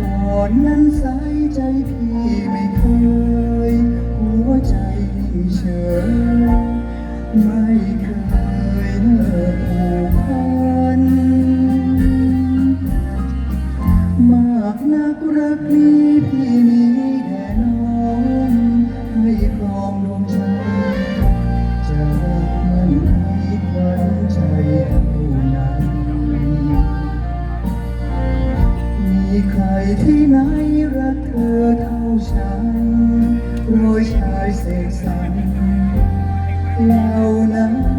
ก่อนนั้นสายใจพี่ไม่เคย หัวใจนิ่งเฉย ไม่เคยเลิกผูกพัน มากนักรักนี้พี่มีแด่น้องให้ครองดวงใจจะรักมันให้ขวัญใจเท่านั้นมีใคร ที่ไหนรักเธอเท่าฉันโรยชายเสกสรรเหล่านั้น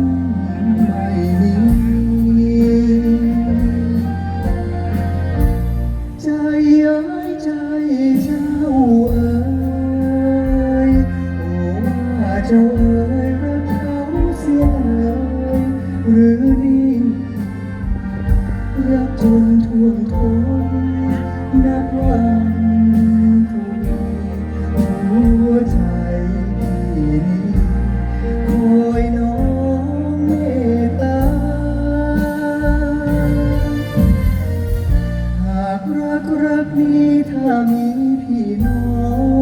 กรักนี้ถ้ามีพี่น้อ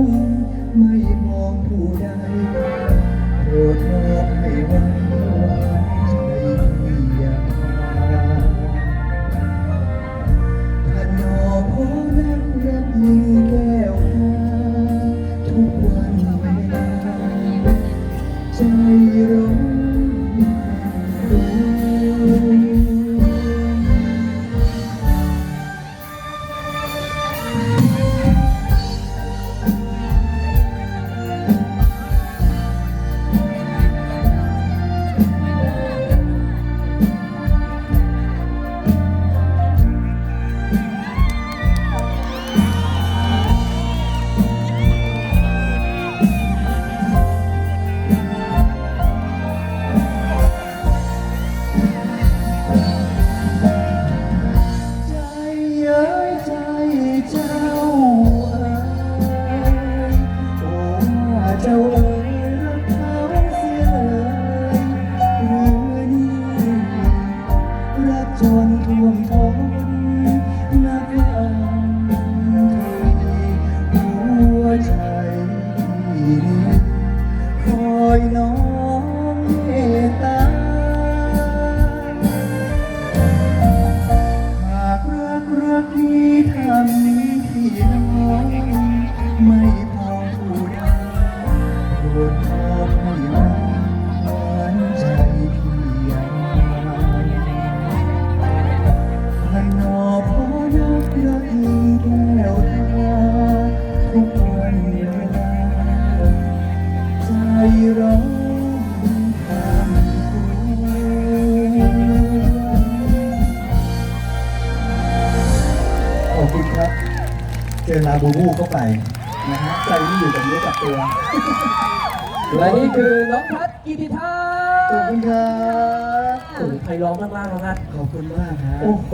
ง ไม่มองผู้ใดโปรดมอบให้ไว้วางใจพี่อย่าถ้านอพอนักรักยิ่งแก้วตาทุกวันเวลาใจร้อน เจอนทำตัวขอบคุณครับเจอลาบูบูเข้าไปนะฮะใจนี่อยู่กับเนื้อกับตัวและนี่คือน้องพัดกิติธาขอบคุณครับโอ้โหใครร้องล่างๆน้องพัดขอบคุณมากฮะโอ้โห